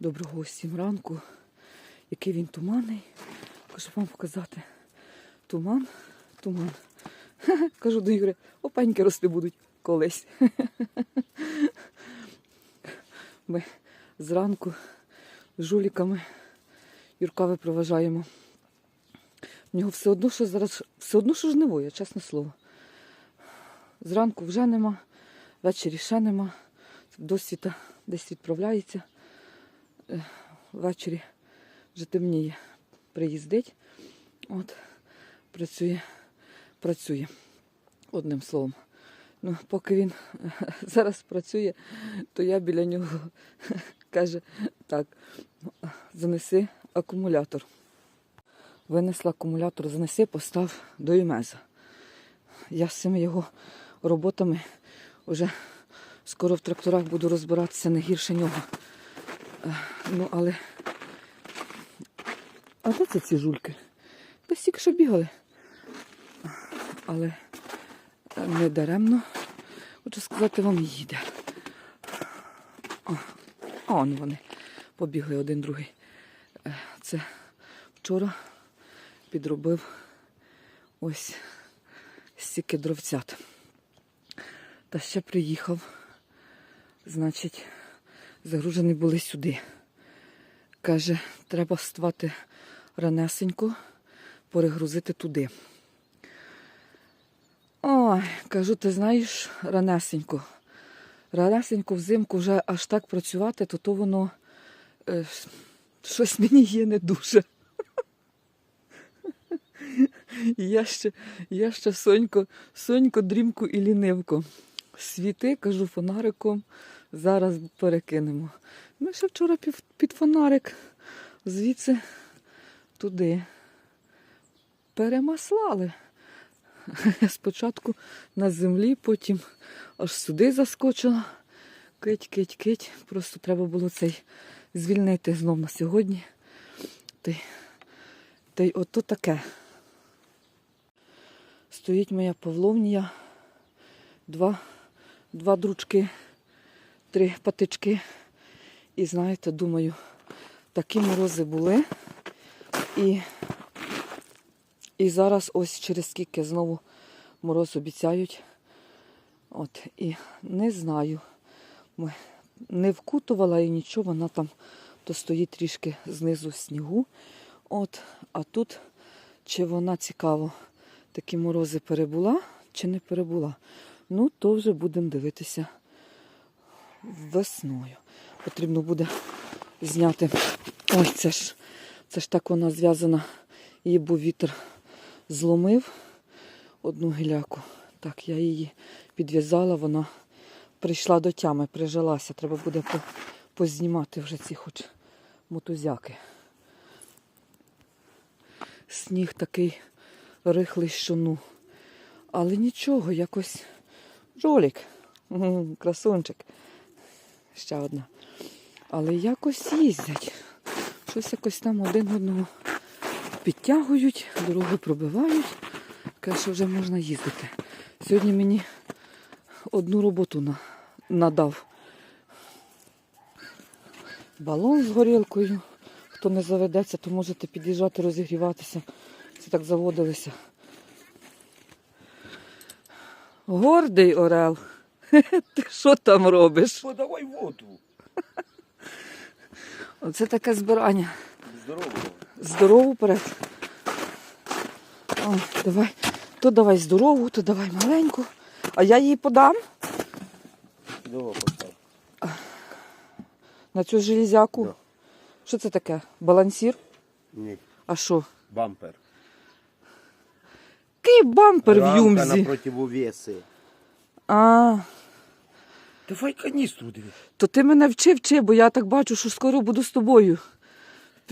Доброго усім ранку. Який він туманний. Хочу вам показати. Туман, туман. Кажу до Ігоря, опеньки рости будуть колись. Ми зранку з жуліками Юрка випроважаємо. В нього все одно, що зараз все одно, що жнивує, чесне слово. Зранку вже нема, ввечері ще нема. Досвіта десь відправляється. Е, Ввечері вже темніє. Приїздить. От, працює, працює. Одним словом. Ну, поки він зараз працює, то я біля нього каже, так, занеси акумулятор. Винесла акумулятор, занеси, постав до Імеза. Я з цими його роботами вже скоро в тракторах буду розбиратися не гірше нього. Е, Ну, але. А де це ці жульки? Десь тільки що бігали. Але не даремно. Хочу сказати, вам їде. О, он вони побігли один другий. Е, Це вчора підробив ось стільки дровцят. Та ще приїхав. Значить, загружені були сюди. Каже, треба вставати ранесенько, перегрузити туди. Ой, кажу, ти знаєш, ранесенько. Ранесенько взимку вже аж так працювати, то то воно е, щось мені є не дуже. Я ще, я ще сонько, сонько, дрімку і лінивко. Світи, кажу, фонариком зараз перекинемо. Ми ще вчора під, фонарик звідси туди перемаслали. Спочатку на землі, потім аж сюди заскочила. Кить, кить, кить. Просто треба було цей звільнити знов на сьогодні. Та й ото таке. Стоїть моя павловнія, два, два дручки, три патички. І знаєте, думаю, такі морози були. І, і зараз ось через скільки знову мороз обіцяють. От, і не знаю. Не вкутувала і нічого, вона там то стоїть трішки знизу снігу. От, а тут чи вона цікаво, такі морози перебула чи не перебула. Ну, то вже будемо дивитися весною. Потрібно буде зняти. Ой, це ж, це ж так вона зв'язана. Її був вітер зломив одну гіляку. Так, я її підв'язала, вона прийшла до тями, прижилася. Треба буде познімати вже ці хоч мотузяки. Сніг такий рихлий, що ну. Але нічого, якось жолік, красунчик. Ще одна. Але якось їздять. Щось якось там один одного підтягують, дороги пробивають. Каже, що вже можна їздити. Сьогодні мені одну роботу на, надав. Балон з горілкою. Хто не заведеться, то можете під'їжджати, розігріватися. Це так заводилися. Гордий Орел. Ти що там робиш? Подавай воду. Оце таке збирання. Здорово. Здорову вперед. О, давай. То давай здорову, то давай маленьку. А я їй подам постав. на цю железяку. Да. Що це таке? Балансір? Ні. А що? Бампер. Який бампер в Рамка юмзі? на противовеси. А, Давай каністру диви. то ти мене вчи, вчи, бо я так бачу, що скоро буду з тобою.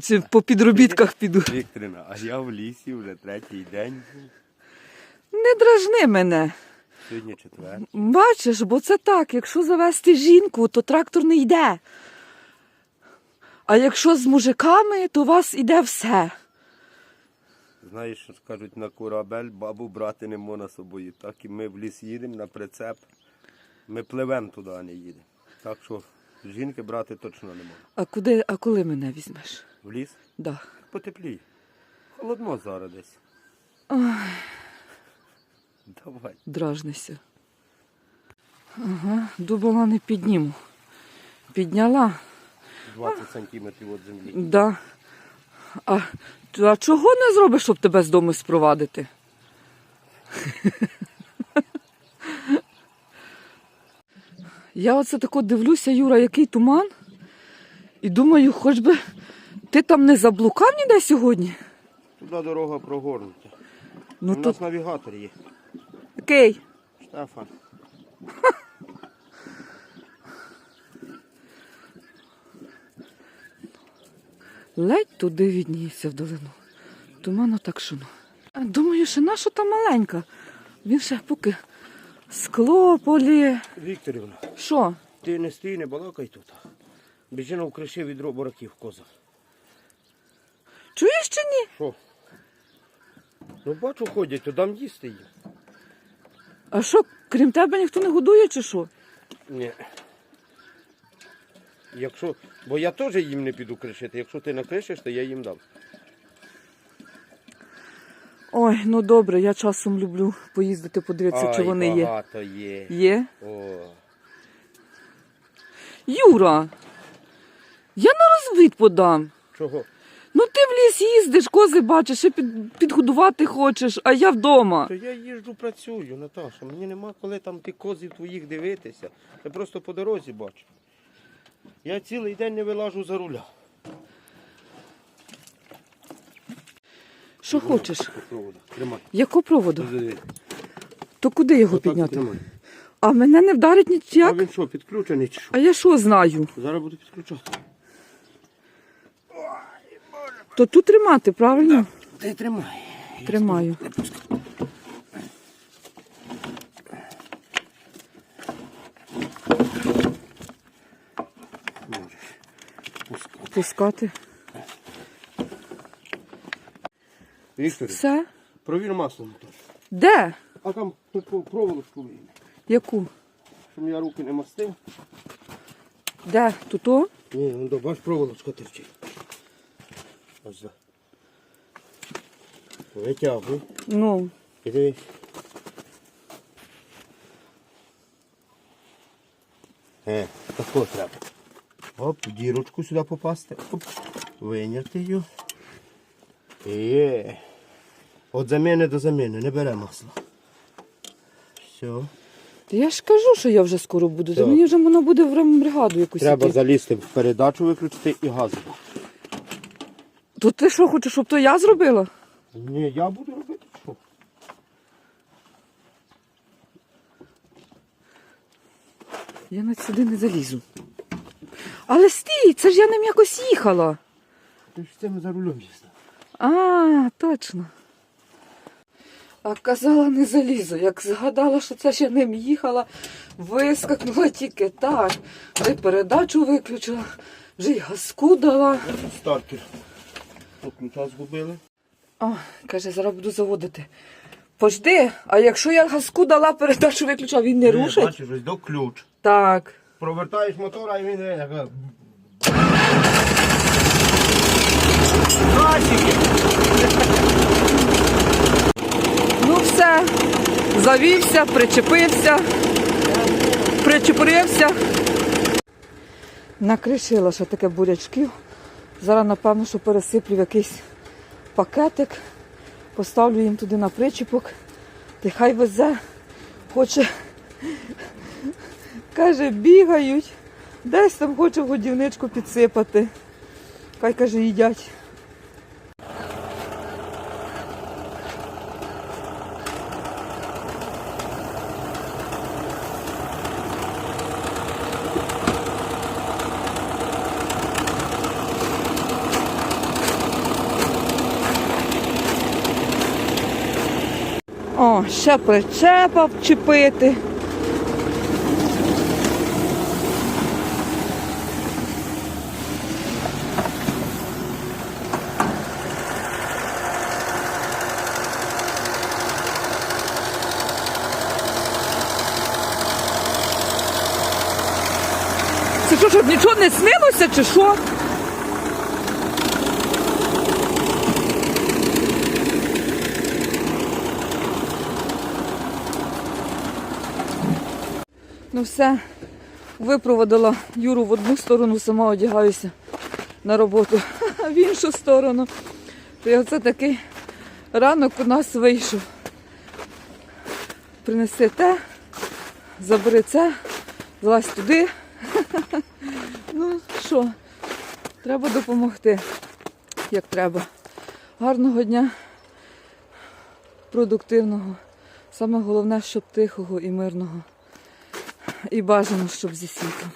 Цим- По підробітках піду. Вікторина, а я в лісі вже третій день. Не дражни мене. Сьогодні четвер. Бачиш, бо це так, якщо завести жінку, то трактор не йде. А якщо з мужиками, то у вас іде все. Знаєш, що кажуть, на корабель бабу брати не можна собою. Так і ми в ліс їдемо на прицеп. Ми пливемо туди, а не їдемо. Так що Жінки брати точно не можна. А куди, а коли мене візьмеш? В ліс Да. потеплій. Холодно зараз десь. Ой, Давай. дражнися. Ага, думала, не підніму. Підняла. 20 сантиметрів від землі. Да. А, а чого не зробиш, щоб тебе з дому спровадити? Я оце тако дивлюся, Юра, який туман. І думаю, хоч би ти там не заблукав ніде сьогодні. Туди дорога прогорнута. Ну У то нас навігатор є. окей. Штефан. Ледь туди відніється вдалину. Туману так шумно. А Думаю, що наша та маленька. Він ще поки скло полє. Вікторівна, Що? ти не стій, не балакай тут. Біжи в криші від бураків коза. Чуєш чи ні? Що? Ну бачу, ходять, то дам їсти їм. А що, крім тебе ніхто не годує чи що? Ні. Якщо. Бо я теж їм не піду кришити. Якщо ти накришиш, то я їм дам. Ой, ну добре, я часом люблю поїздити, подивитися, чи вони є. багато є. Є? О. Юра, я на розвід подам. Чого? Ну ти в ліс їздиш, кози бачиш, і під, підгодувати хочеш, а я вдома. То я їжджу, працюю, Наташа. Мені нема коли там ти козів твоїх дивитися. Я просто по дорозі бачу. Я цілий день не вилажу за руля. Що хочеш? Тримай. Яку проводу? То куди його підняти? А мене не вдарить А ніяк? він що, підключений чи що? А я що знаю? Зараз буду підключати. То тут тримати, правильно? Ти тримай. Тримаю. Можеш. Пускай. Пускати. Віктор, Все? провір масло мотор. Де? А там ну, про- проволочку вийме. Яку? Щоб я руки не мастив. Де? Туто? Ні, ну до бач проволочка терчить. Ось. Витягуй. Ну. І дивись. Е, тако треба. Оп, дірочку сюди попасти. Оп, виняти її. Є. От заміни до заміни, не бере масло. Все. Та Я ж кажу, що я вже скоро буду. Та Так. мені вже воно буде в рембригаду якусь. Треба іти. залізти в передачу виключити і газ. То ти що хочеш, щоб то я зробила? Ні, я буду робити що? Я навіть сюди не залізу. Але стій, це ж я ним якось їхала. Ти ж цим за рулем їздив. А, точно. А казала, не залізу. Як згадала, що це я ним їхала, вискакнула тільки так. Вже й передачу виключила, вже й газку дала. Стартер. Тут згубили. О, каже, зараз буду заводити. Пожди, а якщо я газку дала, передачу виключила, він не рушить? Бачиш, ось до ключ. Так. Провертаєш мотора і він е, як... Ну все, завівся, причепився, причепурився. Накришила ще таке бурячків. Зараз, напевно, що пересиплю в якийсь пакетик, поставлю їм туди на причепок. Ти хай везе, хоче, каже, бігають, десь там хоче годівничку підсипати. Хай каже, їдять. О, ще причепа вчепити. Це що що, щоб нічого не снилося, чи що? Ну все, випроводила Юру в одну сторону, сама одягаюся на роботу а в іншу сторону. І оце такий ранок у нас вийшов. Принеси те, забери це, злазь туди. Ну що, треба допомогти, як треба. Гарного дня, продуктивного. Саме головне, щоб тихого і мирного. І бажано, щоб зі світлом.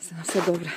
Все, все добре.